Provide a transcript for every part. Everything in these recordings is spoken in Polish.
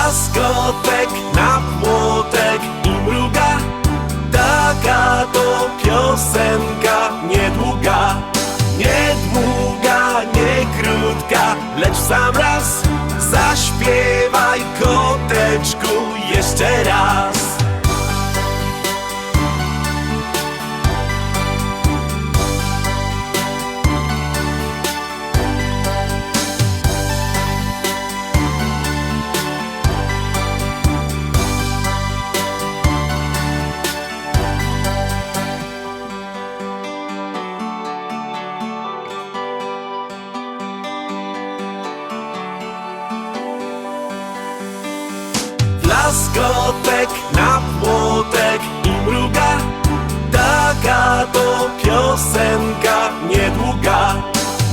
Laskotek na płotek i mruga. Taka to piosenka niedługa. Niedługa, nie krótka Lecz w sam raz. Zaśpiewaj koteczku jeszcze raz Laskotek na płotek i mruga. Taka to piosenka niedługa.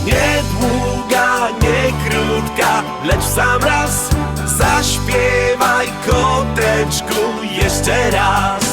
Niedługa, nie krótka Lecz w sam raz. Zaśpiewaj koteczku jeszcze raz